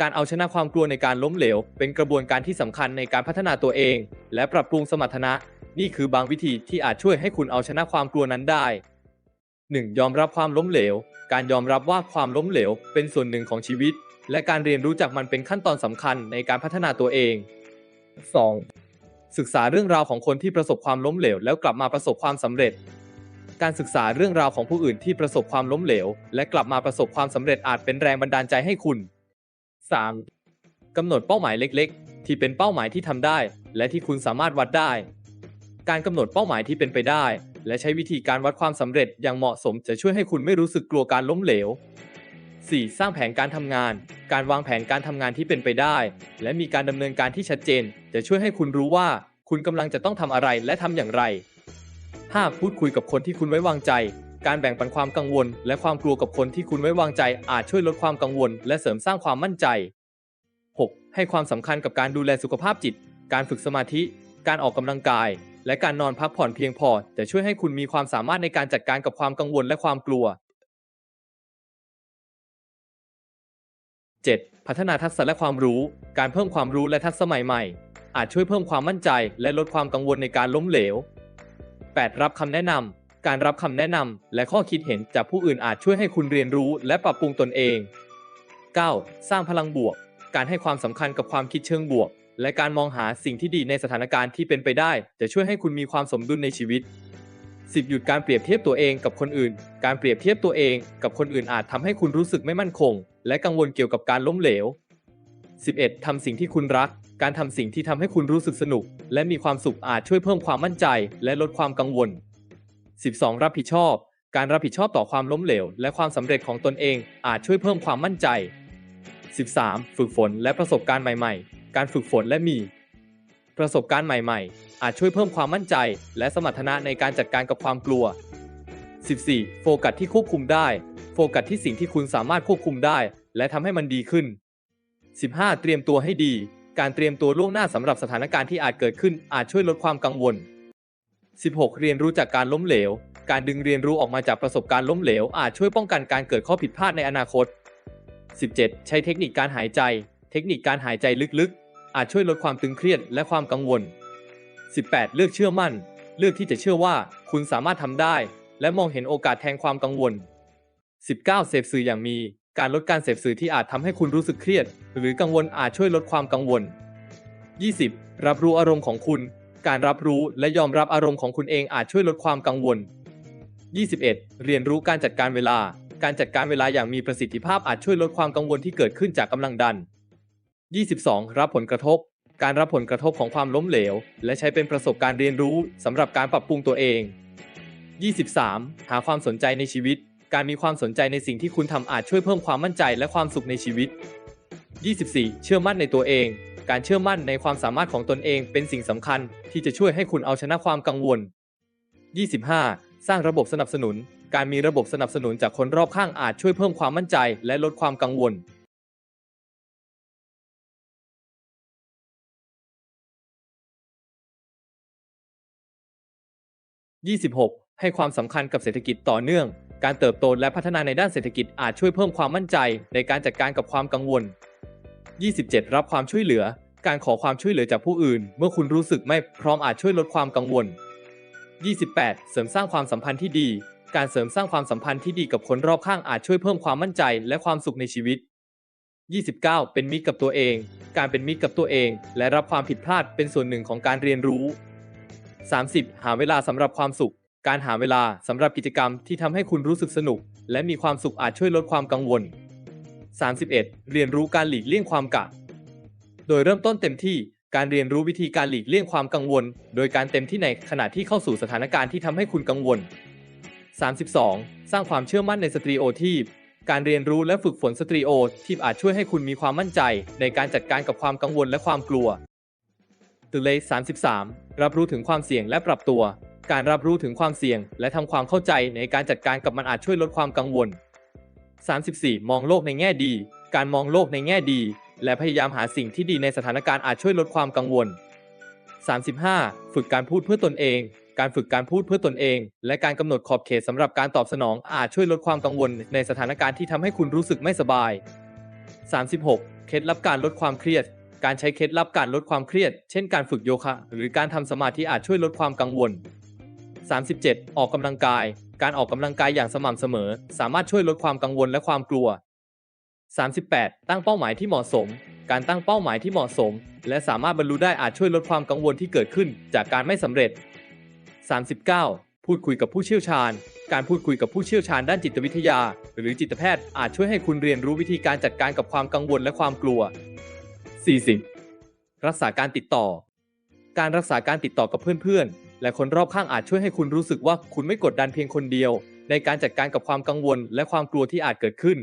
การเอาชนะความกลัวในการล้มเหลว เป็นกระบวนการที่สำคัญในการพัฒนาตัวเอง และปรับปรุงสมรรถนะ นี่คือบางวิธีที่อาจช่วยให้คุณเอาชนะความกลัวนั้นได้ 1. ยอมรับความล้มเหลว การยอมรับว่าความล้มเหลว เป็นส่วนหนึ่งของชีวิต และการเรียนรู้จากมันเป็นขั้นตอนสำคัญในการพัฒนาตัวเอง 2. ศึกษาเรื่องราวของคนที่ประสบความล้มเหลว แล้วกลับมาประสบความสำเร็จ การศึกษาเรื่องราวของผู้อื่นที่ประสบความล้มเหลว และกลับมาประสบความสำเร็จอาจเป็นแรงบันดาลใจให้คุณ 3. กำหนดเป้าหมายเล็กๆ ที่เป็นเป้าหมายที่ทำได้ และที่คุณสามารถวัดได้ การกำหนดเป้าหมายที่เป็นไปได้ และใช้วิธีการวัดความสำเร็จอย่างเหมาะสมจะช่วยให้คุณไม่รู้สึกกลัวการล้มเหลว 4. สร้างแผนการทำงาน การวางแผนการทำงานที่เป็นไปได้ และมีการดำเนินการที่ชัดเจน จะช่วยให้คุณรู้ว่า คุณกำลังจะต้องทำอะไรและทำอย่างไร 5. พูดคุยกับคนที่คุณไว้วางใจ การแบ่งปันความกังวล และความกลัวกับคนที่คุณไว้วางใจอาจช่วยลดความกังวล และเสริมสร้างความมั่นใจ 6. ให้ความสำคัญกับการดูแลสุขภาพจิต การฝึกสมาธิ การออกกำลังกาย และการนอนพักผ่อนเพียงพอ จะช่วยให้คุณมีความสามารถในการจัดการกับความกังวลและความกลัว 7. พัฒนาทักษะและความรู้ การเพิ่มความรู้และทักษะใหม่ๆ อาจช่วยเพิ่มความมั่นใจ และลดความกังวลในการล้มเหลว 8. รับคำแนะนำ การรับคำแนะนำและข้อคิดเห็นจากผู้อื่นอาจช่วยให้คุณเรียนรู้และปรับปรุงตนเอง 9. สร้างพลังบวก การให้ความสำคัญกับความคิดเชิงบวก และการมองหาสิ่งที่ดีในสถานการณ์ที่เป็นไปได้ จะช่วยให้คุณมีความสมดุลในชีวิต 10. หยุดการเปรียบเทียบตัวเองกับคนอื่น การเปรียบเทียบตัวเองกับคนอื่นอาจทำให้คุณรู้สึกไม่มั่นคง และกังวลเกี่ยวกับการล้มเหลว 11. ทำสิ่งที่คุณรัก การทำสิ่งที่ทำให้คุณรู้สึกสนุก และมีความสุขอาจช่วยเพิ่มความมั่นใจ และลดความกังวล 12. รับผิดชอบ การรับผิดชอบต่อความล้มเหลว และความสำเร็จของตนเองอาจช่วยเพิ่มความมั่นใจ 13. ฝึกฝนและประสบการณ์ใหม่ ๆ การฝึกฝนและมี ประสบการณ์ใหม่ ๆ อาจช่วยเพิ่มความมั่นใจ และสมรรถนะในการจัดการกับความกลัว 14. โฟกัสที่ควบคุมได้ โฟกัสที่สิ่งที่คุณสามารถควบคุมได้ และทำให้มันดีขึ้น 15. เตรียมตัวให้ดี การเตรียมตัวล่วงหน้าสำหรับสถานการณ์ที่อาจเกิดขึ้นอาจช่วยลดความกังวล 16. เรียนรู้จากการล้มเหลว การดึงเรียนรู้ออกมาจากประสบการณ์ล้มเหลวอาจช่วยป้องกันการเกิดข้อผิดพลาดในอนาคต 17. ใช้เทคนิคการหายใจ เทคนิคการหายใจลึกๆ อาจช่วยลดความตึงเครียดและความกังวล 18. เลือกเชื่อมั่น เลือกที่จะเชื่อว่าคุณสามารถทำได้ และมองเห็นโอกาสแทนความกังวล 19. เสพสื่ออย่างมี การลดการเสพสื่อที่อาจทำให้คุณรู้สึกเครียด หรือกังวลอาจช่วยลดความกังวล 20. รับรู้อารมณ์ของคุณ การรับรู้และยอมรับอารมณ์ของคุณเองอาจช่วยลดความกังวล 21. เรียนรู้การจัดการเวลา การจัดการเวลาอย่างมีประสิทธิภาพอาจช่วยลดความกังวลที่เกิดขึ้นจากกำลังดัน 22. รับผลกระทบ การรับผลกระทบของความล้มเหลว และใช้เป็นประสบการณ์เรียนรู้สำหรับการปรับปรุงตัวเอง 23. หาความสนใจในชีวิต การมีความสนใจในสิ่งที่คุณทำอาจช่วยเพิ่มความมั่นใจและความสุขในชีวิต 24. เชื่อมั่นในตัวเอง การเชื่อมั่นในความสามารถของตนเองเป็นสิ่งสำคัญที่จะช่วยให้คุณเอาชนะความกังวล 25. สร้างระบบสนับสนุน การมีระบบสนับสนุนจากคนรอบข้างอาจช่วยเพิ่มความมั่นใจและลดความกังวล 26. ให้ความสำคัญกับเศรษฐกิจต่อเนื่อง การเติบโตและพัฒนาในด้านเศรษฐกิจอาจช่วยเพิ่มความมั่นใจในการจัดการกับความกังวล 27. รับความช่วยเหลือ การขอความช่วยเหลือจากผู้อื่น เมื่อคุณรู้สึกไม่พร้อมอาจช่วยลดความกังวล 28. เสริมสร้างความสัมพันธ์ที่ดี การเสริมสร้างความสัมพันธ์ที่ดีกับคนรอบข้างอาจช่วยเพิ่มความมั่นใจและความสุขในชีวิต 29. เป็นมิตรกับตัวเอง การเป็นมิตรกับตัวเอง และรับความผิดพลาดเป็นส่วนหนึ่งของการเรียนรู้ 30. หาเวลาสำหรับความสุข การหาเวลาสำหรับกิจกรรมที่ทำให้คุณรู้สึกสนุก และมีความสุขอาจช่วยลดความกังวล 31. เรียนรู้การหลีกเลี่ยงความกะ โดยเริ่มต้นเต็มที่การเรียนรู้วิธีการหลีกเลี่ยงความกังวล โดยการเต็มที่ในขณะที่เข้าสู่สถานการณ์ที่ทำให้คุณกังวล 32. สร้างความเชื่อมั่นในสตรีโอทีปการเรียนรู้และฝึกฝนสตรีโอทีปอาจช่วยให้คุณมีความมั่นใจ ในการจัดการกับความกังวลและความกลัว t เลส33 รับรู้ถึงความเสี่ยงและปรับตัว การรับรู้ถึงความเสี่ยง และทำความเข้าใจในการจัดการกับมันอาจช่วยลดความกังวล 34. มองโลกในแง่ดี การมองโลกในแง่ดี และพยายามหาสิ่งที่ดีในสถานการณ์อาจช่วยลดความกังวล 35. ฝึกการพูดเพื่อตนเอง การฝึกการพูดเพื่อตนเอง และการกำหนดขอบเขตสำหรับการตอบสนองอาจช่วยลดความกังวลในสถานการณ์ที่ทำให้คุณรู้สึกไม่สบาย 36 เคล็ดลับการลดความเครียด การใช้เคล็ดลับการลดความเครียด เช่นการฝึกโยคะ หรือการทำสมาธิอาจช่วยลดความกังวล 37 ออกกำลังกาย การออกกำลังกายอย่างสม่ำเสมอ สามารถช่วยลดความกังวลและความกลัว 38 ตั้งเป้าหมายที่เหมาะสม การตั้งเป้าหมายที่เหมาะสม และสามารถบรรลุได้อาจช่วยลดความกังวลที่เกิดขึ้น จากการไม่สำเร็จ 39 พูดคุยกับผู้เชี่ยวชาญ การพูดคุยกับผู้เชี่ยวชาญด้านจิตวิทยา หรือจิตแพทย์อาจช่วยให้คุณเรียนรู้วิธีการจัดการกับความกังวลและความกลัว 40. รักษาการติดต่อ การรักษาการติดต่อกับเพื่อนๆ และคนรอบข้างอาจช่วยให้คุณรู้สึกว่าคุณไม่กดดันเพียงคนเดียว ในการจัดการกับความกังวล และความกลัวที่อาจเกิดขึ้น